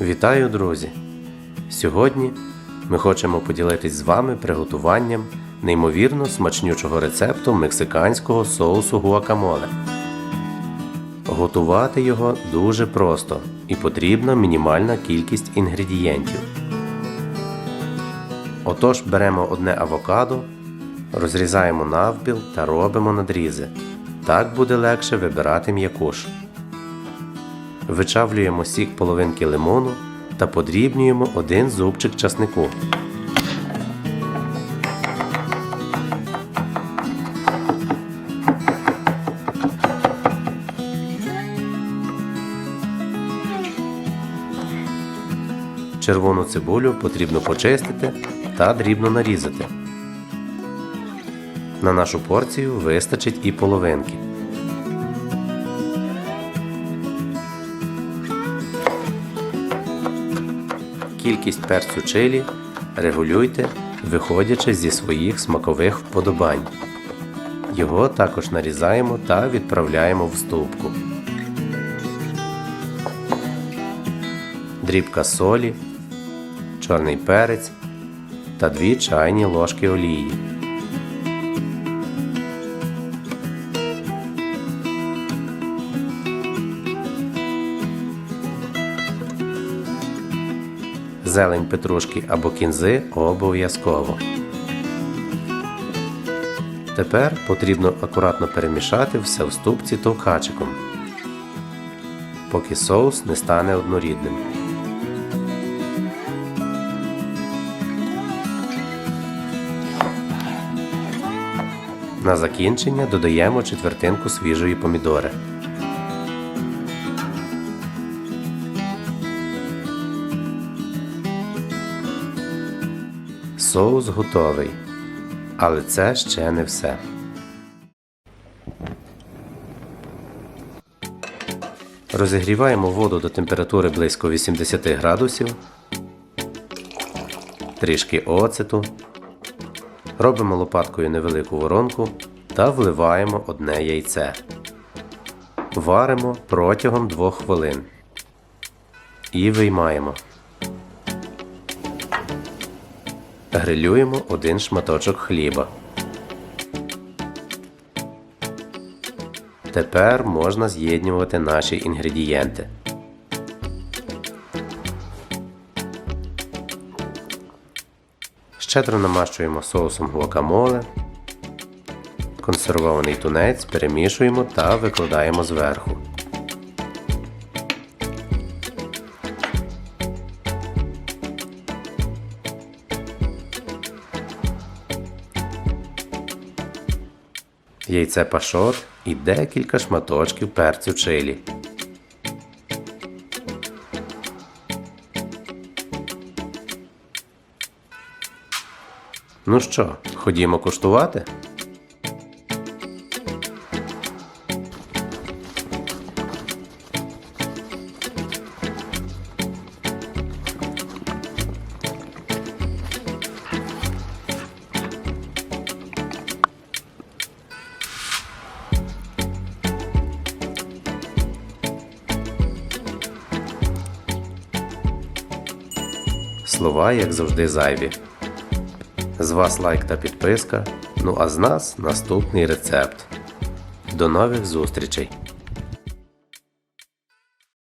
Вітаю, друзі! Сьогодні ми хочемо поділитись з вами приготуванням неймовірно смачнючого рецепту мексиканського соусу гуакамоле. Готувати його дуже просто і потрібна мінімальна кількість інгредієнтів. Отож беремо одне авокадо, розрізаємо навпіл та робимо надрізи. Так буде легше вибирати м'якуш. Вичавлюємо сік половинки лимону та подрібнюємо один зубчик часнику. Червону цибулю потрібно почистити та дрібно нарізати. На нашу порцію вистачить і половинки. Кількість перцю чилі регулюйте, виходячи зі своїх смакових вподобань. Його також нарізаємо та відправляємо в ступку. Дрібка солі, чорний перець та 2 чайні ложки олії. Зелень петрушки або кінзи обов'язково. Тепер потрібно акуратно перемішати все в ступці товкачиком, поки соус не стане однорідним. На закінчення додаємо четвертинку свіжої помідори. Соус готовий. Але це ще не все. Розігріваємо воду до температури близько 80 градусів, трішки оцету, робимо лопаткою невелику воронку та вливаємо одне яйце. Варимо протягом 2 хвилин і виймаємо. Грилюємо один шматочок хліба. Тепер можна з'єднювати наші інгредієнти. Щедро намащуємо соусом гуакамоле. Консервований тунець перемішуємо та викладаємо зверху. Яйце пашот і декілька шматочків перцю чилі. Ну що, ходімо куштувати? Слова, як завжди, зайві. З вас лайк та підписка. Ну а з нас наступний рецепт. До нових зустрічей!